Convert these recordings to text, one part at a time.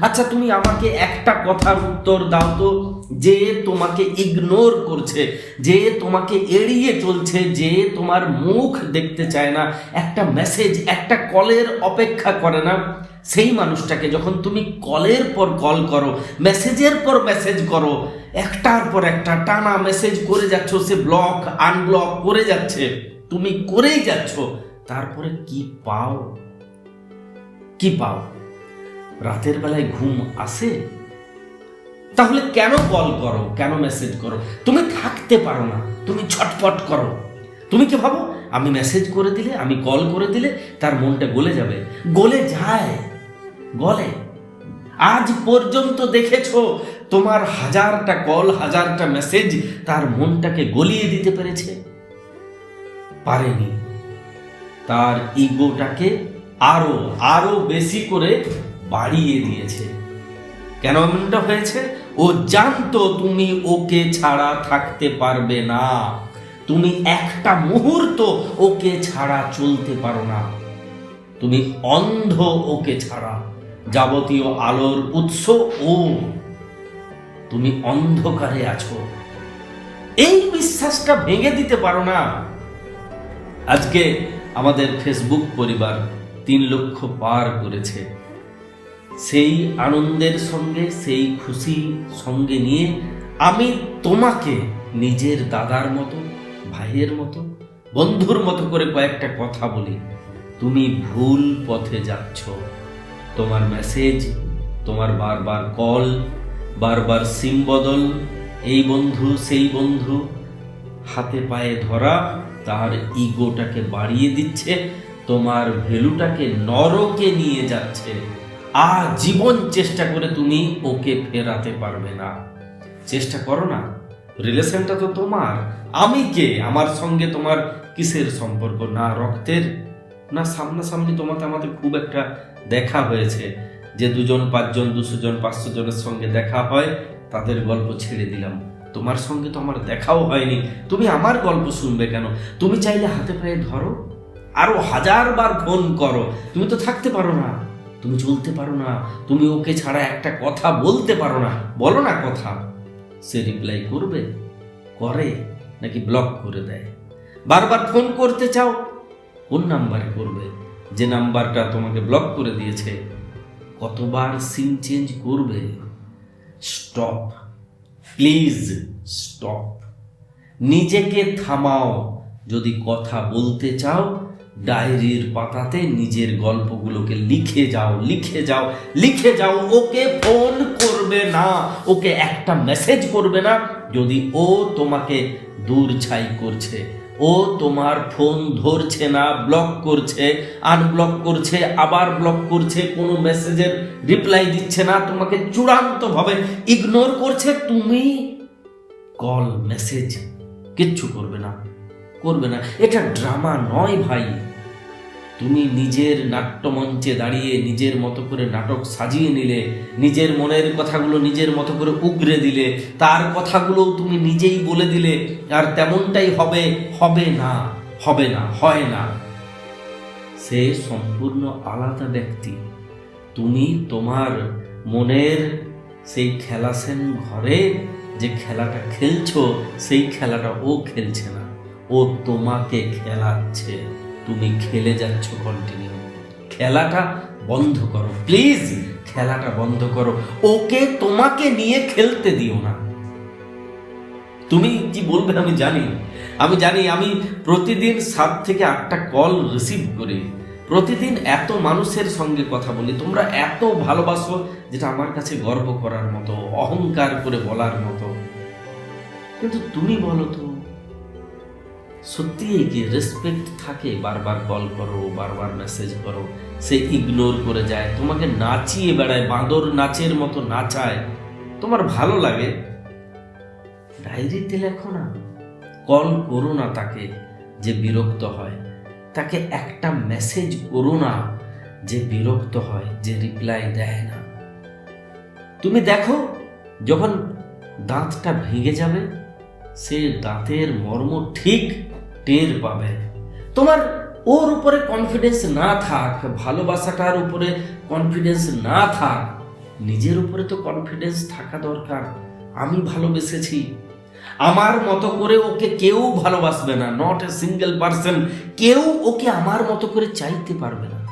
আচ্ছা তুমি আমাকে একটা কথার উত্তর দাও তো। যে তোমাকে ইগনোর করছে, যে তোমাকে এড়িয়ে চলছে, যে তোমার মুখ দেখতে চায় না, একটা মেসেজ একটা কলের অপেক্ষা করে না। সেই মানুষটাকে যখন তুমি কলের পর কল করো মেসেজের পর মেসেজ করো, একটার পর একটা টানা মেসেজ করে যাচ্ছ, সে ব্লক আনব্লক করে যাচ্ছে। তুমি করেই যাচ্ছ, তারপরে কি পাও? কি পাও? রাতের বেলায় ঘুম আসে? তাহলে কেন কল করো? কেন মেসেজ করো? তুমি থাকতে পারো না। তুমি ছটফট করো। তুমি কি ভাবো? আমি মেসেজ করে দিলে, আমি কল করে দিলে তার মনটা গলে যাবে। গলে যায়। গলে। আজ পর্যন্ত দেখেছ, তোমার হাজারটা কল হাজারটা মেসেজ তার মনটাকে গলিয়ে দিতে পেরেছে? পারেনি। তার ইগোটাকে আরও আরও বেশি করে বাড়িয়ে দিয়েছে। কেন এমনটা হয়েছে? ও জানতো তুমি ওকে ছাড়া থাকতে পারবে না। তুমি একটা মুহূর্ত ওকে ছাড়া চলতে পারো না। তুমি অন্ধ ওকে ছাড়া। যাবতীয় আলোর উৎস ও। তুমি অন্ধকারে আছো। এই বিশ্বাসটা ভেঙে দিতে পারো না। আজকে আমাদের ফেসবুক পরিবার তিন লক্ষ পার করেছে। সেই আনন্দের সঙ্গে, সেই খুশি সঙ্গে নিয়ে আমি তোমাকে নিজের দাদার মতো, ভাইয়ের মতো, বন্ধুর মতো করে কয়েকটা কথা বলি। তুমি ভুল পথে যাচ্ছ। তোমার মেসেজ তোমার বারবার কল বারবার সিম বদল, এই বন্ধু, সেই বন্ধু, হাতে পায়ে ধরা, তার ইগোটাকে বাড়িয়ে দিচ্ছে, তোমার ভ্যালুটাকে নরকে নিয়ে যাচ্ছে। আর জীবন চেষ্টা করে তুমি ওকে ফেরাতে পারবে না। চেষ্টা করো না। রিলেশনটা তো তোমার। আমি কে? আমার সঙ্গে তোমার কিসের সম্পর্ক? না রক্তের? না সামনাসামনি তোমাতে আমাদের খুব একটা দেখা হয়েছে। যে দুজন, পাঁচজন দুশো জন পাঁচশো জনের সঙ্গে দেখা হয়, তাদের গল্প ছেড়ে দিলাম। তোমার সঙ্গে তো আমার দেখাও হয়নি। তুমি আমার গল্প শুনবে কেন? তুমি চাইলে হাতে পায়ে ধরো। আরও হাজার বার ফোন করো। তুমি তো থাকতে পারো না। তুমি চলতে পারো না, তুমি ওকে ছাড়া একটা কথা বলতে পারো না। বলো না কথা। সে রিপ্লাই করবে, করে নাকি ব্লক করে দেয়। বারবার ফোন করতে চাও, কোন নাম্বারে করবে? যে নাম্বারটা তোমাকে ব্লক করে দিয়েছে, কতবার সিম চেঞ্জ করবে? স্টপ প্লিজ স্টপ নিজেকে থামাও। যদি কথা বলতে চাও ডায়েরির পাতাতে নিজের গল্পগুলোকে লিখে যাও লিখে যাও লিখে যাও। ওকে ফোন করবে না, ওকে একটা মেসেজ করবে না। যদি ও তোমাকে দূর ছাই করছে, ও তোমার ফোন ধরছে না ব্লক করছে আনব্লক করছে, আবার ব্লক করছে, কোনো মেসেজের রিপ্লাই দিচ্ছে না, তোমাকে চূড়ান্তভাবে ইগনোর করছে, তুমি কল মেসেজ কিচ্ছু করবে না করবে না। এটা ড্রামা নয় ভাই। তুমি নিজের নাট্যমঞ্চে দাঁড়িয়ে নিজের মতো করে নাটক সাজিয়ে নিলে, নিজের মনের কথাগুলো নিজের মতো করে উগরে দিলে, তার কথাগুলো তুমি নিজেই বলে দিলে, আর তেমনটাই হবে হবে না হবে না, হয় না। সে সম্পূর্ণ আলাদা ব্যক্তি। তুমি তোমার মনের সেই খেলাসেন ঘরে যে খেলাটা খেলছো, সেই খেলাটা ও খেলছে না, ও তোমাকে খেলাচ্ছে। তুমি খেলে যাচ্ছ কন্টিনিউ খেলাটা বন্ধ করো। প্লিজ খেলাটা বন্ধ করো। ওকে তোমাকে নিয়ে খেলতে দিও না। তুমি কি বলবে আমি জানি। আমি জানি, আমি প্রতিদিন সাত থেকে আটটা কল রিসিভ করি। প্রতিদিন এত মানুষের সঙ্গে কথা বলি। তোমরা এত ভালোবাসো যেটা আমার কাছে গর্ব করার মতো, অহংকার করে বলার মতো। কিন্তু তুমি বলো তো সত্যি কি রেসপেক্ট থাকে? বারবার কল করো, বারবার মেসেজ করো, সে ইগনোর করে যায়, তোমাকে নাচিয়ে বেড়ায়, বাঁদর নাচের মতো নাচায়। তোমার ভালো লাগে? ডায়েরিতে লেখো না। কল করো না তাকে যে বিরক্ত হয়। তাকে একটা মেসেজ করো না যে বিরক্ত হয়, যে রিপ্লাই দেয় না। তুমি দেখো, যখন দাঁতটা ভেঙে যাবে, সে দাঁতের মর্ম ঠিক টের পাবে। তোমার ওর উপরে কনফিডেন্স না থাক, ভালোবাসাটার উপরে কনফিডেন্স না থাক, নিজের উপরে তো কনফিডেন্স থাকা দরকার। আমি ভালোবেসেছি। আমার মতো করে ওকে কেউ ভালোবাসবে না নট এ সিঙ্গেল পার্সন কেউ ওকে আমার মতো করে চাইতে পারবে না।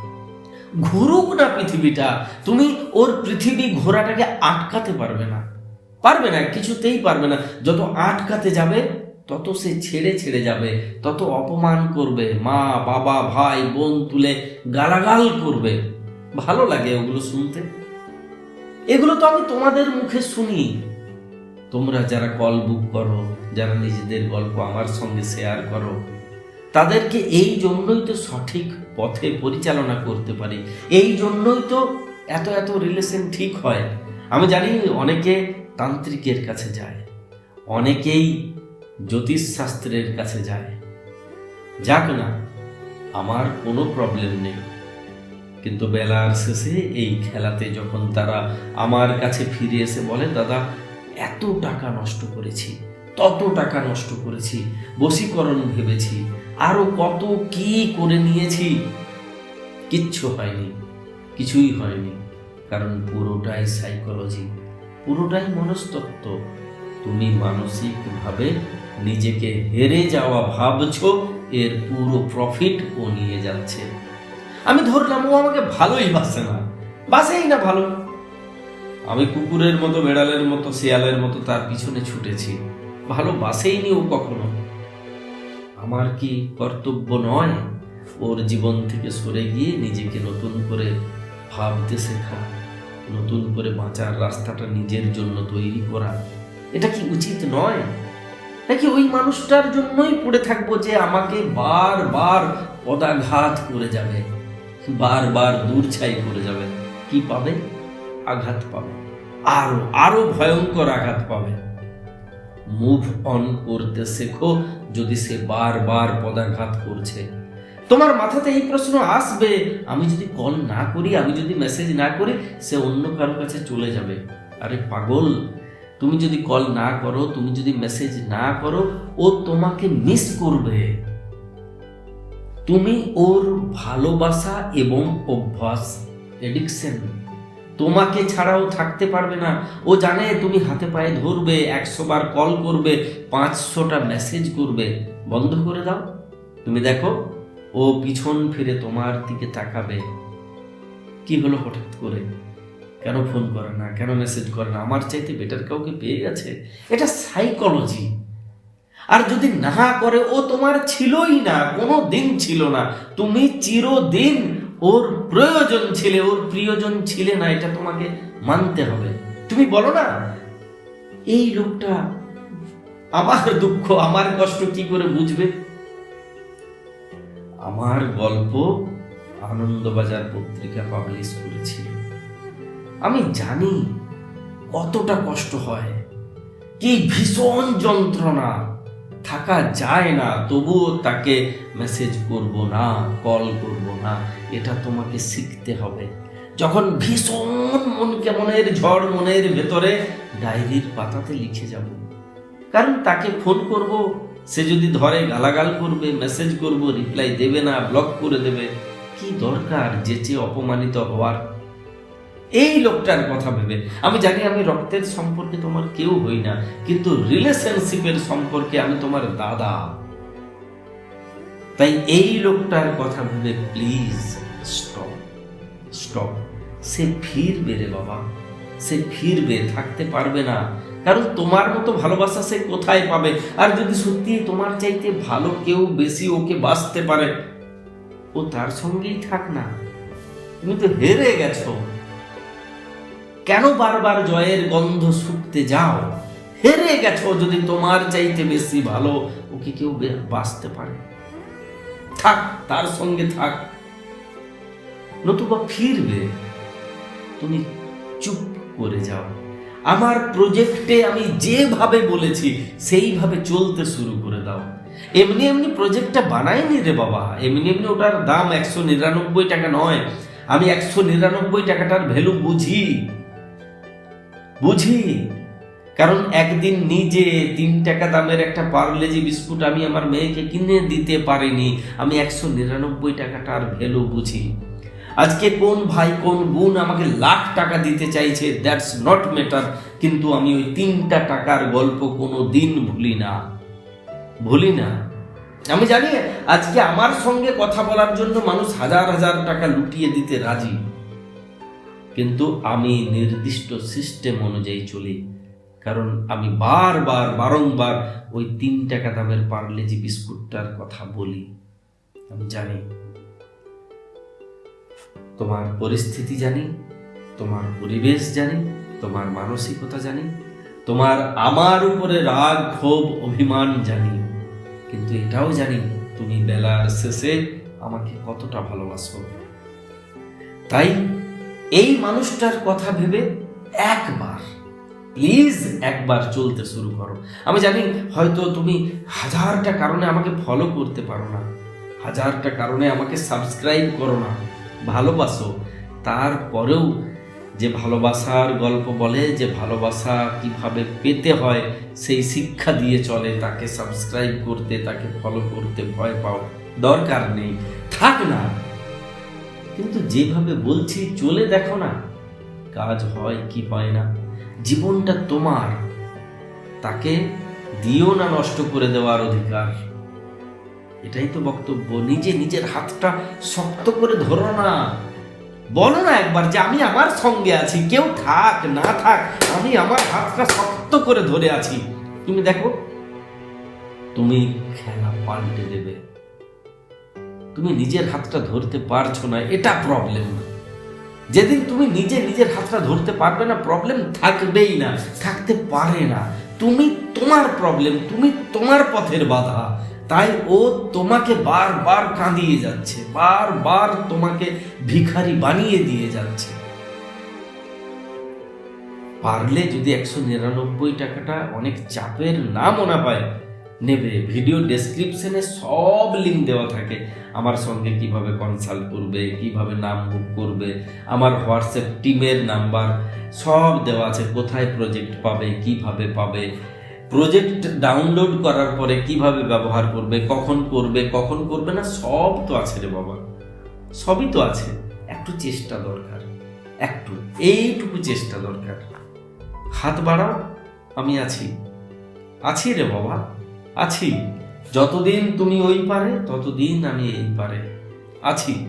ঘুরুক না পৃথিবীটা, তুমি ওর পৃথিবী ঘোরাটাকে আটকাতে পারবে না। পারবে না, কিছুতেই পারবে না। যত আটকাতে যাবে তত সে ছেড়ে ছেড়ে যাবে, তত অপমান করবে, মা, বাবা, ভাই, বোন তুলে গালাগাল করবে। ভালো লাগে ওগুলো শুনতে। এগুলো তো আমি তোমাদের মুখে শুনি। তোমরা যারা কল বুক করো, যারা নিজেদের গল্প আমার সঙ্গে শেয়ার করো, তাদেরকে এই জন্যই তো সঠিক পথে পরিচালনা করতে পারি। এই জন্যই তো এত এত রিলেশন ঠিক হয়। আমি জানি অনেকে তান্ত্রিকের কাছে যায়, অনেকেই জ্যোতিষশাস্ত্রের কাছে যায়। যাক না, আমার কোনো প্রবলেম নেই। কিন্তু বেলার শেষে এই খেলাতে যখন তারা আমার কাছে ফিরে এসে বলে, দাদা, এত টাকা নষ্ট করেছি, তত টাকা নষ্ট করেছি, বশীকরণ ভেবেছি, আরও কত কি করে নিয়েছি, কিচ্ছু হয়নি, কিছুই হয়নি, কারণ পুরোটাই সাইকোলজি পুরোটাই মনস্তত্ত্ব। তুমি মানসিকভাবে নিজেকে হেরে যাওয়া ভাবছ, এর পুরো প্রফিট ও নিয়ে যাচ্ছে। আমি ধরলাম, ও আমাকে ভালোই বাসে না। বাসেই না ভালো। আমি কুকুরের মতো, বেড়ালের মতো, শিয়ালের মতো, তার পিছনে ছুটেছি। ভালো বাসেইনি ও কখনো। আমার কি কর্তব্য নয় ওর জীবন থেকে সরে গিয়ে নিজেকে নতুন করে ভাবতে শেখা, নতুন করে বাঁচার রাস্তাটা নিজের জন্য তৈরি করা? এটা কি উচিত নয়? নাকি ওই মানুষটার জন্যই পড়ে থাকব যে আমাকে বারবার পদাঘাত করে যাবে। বারবার দূর ছাই করে যাবে। কি পাবে? আঘাত পাবে। আরও আরও ভয়ঙ্কর আঘাত পাবে। মুভ অন করতে শেখো, যদি সে বারবার পদাঘাত করছে। তোমার মাথাতে এই প্রশ্ন আসবে, আমি যদি কল না করি, আমি যদি মেসেজ না করি, সে অন্য কারও কাছে চলে যাবে। আরে পাগল! তুমি যদি কল না করো, তুমি যদি মেসেজ না করো, ও তোমাকে মিস করবে। তুমি ওর ভালোবাসা এবং অভ্যাস এডিকশন তোমাকে ছাড়াও থাকতে পারবে না। ও জানে তুমি হাতে পায়ে ধরবে, একশো বার কল করবে পাঁচশোটা মেসেজ করবে। বন্ধ করে দাও। তুমি দেখো, ও পিছন ফিরে তোমার দিকে তাকাবে। কি হলো হঠাৎ করে? কেন ফোন করে না, কেন মেসেজ করে না? আমার চাইতে বেটার কাউকে পেয়ে গেছে? এটা সাইকোলজি আর যদি না করে, ও তোমার ছিলই না কোনো দিন ছিল না। তুমি চিরদিন ওর প্রয়োজন ছিলে, ওর প্রিয়জন ছিলে না, এটা তোমাকে মানতে হবে। তুমি বলো না, এই লোকটা আমার দুঃখ, আমার কষ্ট কি করে বুঝবে? আমার গল্প আনন্দবাজার পত্রিকা পাবলিশ করেছিল। আমি জানি কতটা কষ্ট হয়। কি ভীষণ যন্ত্রণা। থাকা যায় না, তবুও তাকে মেসেজ করব না কল করব না, এটা তোমাকে শিখতে হবে। যখন ভীষণ মন কেমনের ঝড় মনের ভেতরে ডায়েরির পাতাতে লিখে যাব। কারণ তাকে ফোন করব, সে যদি ধরে গালাগাল করবে মেসেজ করব রিপ্লাই দেবে না ব্লক করে দেবে, কি দরকার যেচে অপমানিত হওয়ার? এই লোকটার কথা ভেবে। আমি জানি আমি রক্তের সম্পর্কে তোমার কেউ হই না, কিন্তু রিলেশনশিপের সম্পর্কে আমি তোমার দাদা। তাই এই লোকটার কথা ভেবে প্লিজ স্টপ স্টপ সে ফিরবে রে বাবা, সে ফিরবে, থাকতে পারবে না। কারণ তোমার মতো ভালোবাসা সে কোথায় পাবে? আর যদি সত্যি তোমার চাইতে ভালো কেউ বেশি ওকে বাঁচতে পারে, ও তার সঙ্গেই থাক না। তুমি তো হেরে গেছো। কেন বারবার জয়ের গন্ধ শুকতে যাও? হেরে গেছো যদি তোমার চাইতে বেশি ভালো, ওকে কেউ বাঁচতে পারে। থাক, তার সঙ্গে থাক। নতুবা ফিরবে। তুমি চুপ করে যাও। আমার প্রজেক্টে আমি যেভাবে বলেছি, সেইভাবে চলতে শুরু করে দাও। এমনি এমনি প্রজেক্টটা বানাইনি রে বাবা। এমনি এমনি ওটার দাম একশো নিরানব্বই টাকা নয়। আমি একশো নিরানব্বই টাকাটার ভ্যালু বুঝি। বুঝি? কারণ একদিন নিজে তিন টাকা দামের একটা পার্লেজি বিস্কুট আমি আমার মেয়েকে কিনে দিতে পারিনি। আমি একশো নিরানব্বই টাকাটার ভ্যালু বুঝি। আজকে কোন ভাই, কোন বোন আমাকে লাখ টাকা দিতে চাইছে, দ্যাটস নট ম্যাটার। কিন্তু আমি ওই তিনটা টাকার গল্প কোনো দিন ভুলি না। ভুলি না? আমি জানি আজকে আমার সঙ্গে কথা বলার জন্য মানুষ হাজার হাজার টাকা লুটিয়ে দিতে রাজি। কিন্তু আমি নির্দিষ্ট সিস্টেম অনুযায়ী চলি। কারণ আমি বারবার, বারংবার ওই তিন টাকা দামের পার্লেজি বিস্কুটটার কথা বলি, আমি জানি। তোমার পরিস্থিতি জানি, তোমার পরিবেশ জানি, তোমার মানসিকতা জানি, তোমার আমার উপরে রাগ, ক্ষোভ, অভিমান জানি। কিন্তু এটাও জানি, তুমি বেলার শেষে আমাকে কতটা ভালোবাসো। তাই এই মানুষটার কথা ভেবে একবার প্লিজ একবার চলতে শুরু করো। আমি জানি হয়তো তুমি হাজারটা কারণে আমাকে ফলো করতে পারো না, হাজারটা কারণে আমাকে সাবস্ক্রাইব করো না, ভালোবাসো। তারপরেও যে ভালোবাসার গল্প বলে, যে ভালোবাসা কীভাবে পেতে হয়, সেই শিক্ষা দিয়ে চলে, তাকে সাবস্ক্রাইব করতে, তাকে ফলো করতে ভয় পাও দরকার নেই। থাক না কিন্তু যেভাবে বলছি, চলে দেখো না। কাজ হয় কি হয় না। জীবনটা তোমার। তাকে দিও না নষ্ট করে দেওয়ার অধিকার। এটাই তো বক্তব্য। নিজে নিজের হাতটা শক্ত করে ধরো না। বলো না একবার যে আমি আমার সঙ্গে আছি। কেউ থাক, না থাক, আমি আমার হাতটা শক্ত করে ধরে আছি। তুমি দেখো, তুমি খেলা পাল্টে দেবে। তুমি নিজের হাতটা ধরতে পারছ না, এটা প্রবলেম না। যেদিন তুমি নিজে নিজের হাতটা ধরতে পারবে না প্রবলেম থাকবেই না, থাকতে পারে না। তুমি তোমার প্রবলেম তুমি তোমার পথের বাধা। তাই ও তোমাকে বারবার কাঁদিয়ে যাচ্ছে, বারবার তোমাকে ভিখারি বানিয়ে দিয়ে যাচ্ছে। পারলে যদি একশো নিরানব্বই টাকাটা অনেক চাপের না মনে হয় নেবে। ভিডিও ডেসক্রিপশনে সব লিঙ্ক দেওয়া থাকে। আমার সঙ্গে কীভাবে কনসাল্ট করবে, কীভাবে নাম বুক করবে, আমার হোয়াটসঅ্যাপ টিমের নাম্বার সব দেওয়া আছে। কোথায় প্রজেক্ট পাবে, কীভাবে পাবে? প্রজেক্ট ডাউনলোড করার পরে কীভাবে ব্যবহার করবে, কখন করবে কখন করবে না, সব তো আছে রে বাবা। সবই তো আছে। একটু চেষ্টা দরকার। একটু, এইটুকু চেষ্টা দরকার। হাত বাড়াও, আমি আছি। আছি রে বাবা। আছি। যতদিন তুমি ওই পারে ততদিন আমি এই পারে আছি।